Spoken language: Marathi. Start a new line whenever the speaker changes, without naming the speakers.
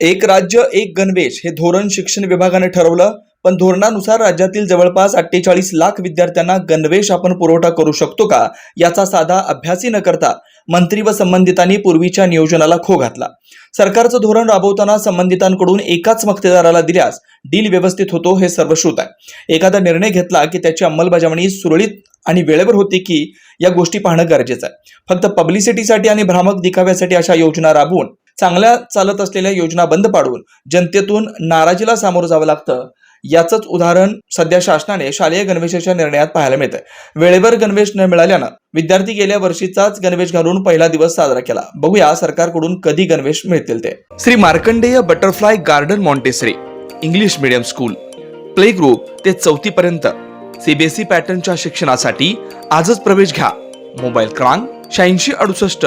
एक राज्य एक गणवेश हे धोरण शिक्षण विभागाने ठरवलं पण धोरणानुसार राज्यातील जवळपास अठ्ठेचाळीस लाख विद्यार्थ्यांना गणवेश आपण पुरवठा करू शकतो का याचा साधा अभ्यासही न करता मंत्री व संबंधितांनी पूर्वीच्या नियोजनाला खो घातला. सरकारचं धोरण राबवताना संबंधितांकडून एकाच मक्तेदाराला दिल्यास डील व्यवस्थित होतो हे सर्वश्रुत आहे. एखादा निर्णय घेतला की त्याची अंमलबजावणी सुरळीत आणि वेळेवर होते की या गोष्टी पाहणं गरजेचं आहे. फक्त पब्लिसिटीसाठी आणि भ्रामक दिखाव्यासाठी अशा योजना राबवून चांगल्या चालत असलेल्या योजना बंद पाडून जनतेतून नाराजीला सामोरं जावं लागतं. याचंच उदाहरण सध्या शासनाने शालेय गणवेशाच्या निर्णयात पाहायला मिळतंय. वेळेवर गणवेश न मिळाल्यानं विद्यार्थी गेल्या वर्षीचाच गणवेश घालून पहिला दिवस साजरा केला. बघूया सरकारकडून कधी गणवेश मिळतील ते. Shri Markandey butterfly garden Montessori English medium school. Play group ते चौथी पर्यंत. सीबीएसई पॅटर्नच्या शिक्षणासाठी आजच प्रवेश घ्या. मोबाईल क्रमांक शहाऐंशी अडुसष्ट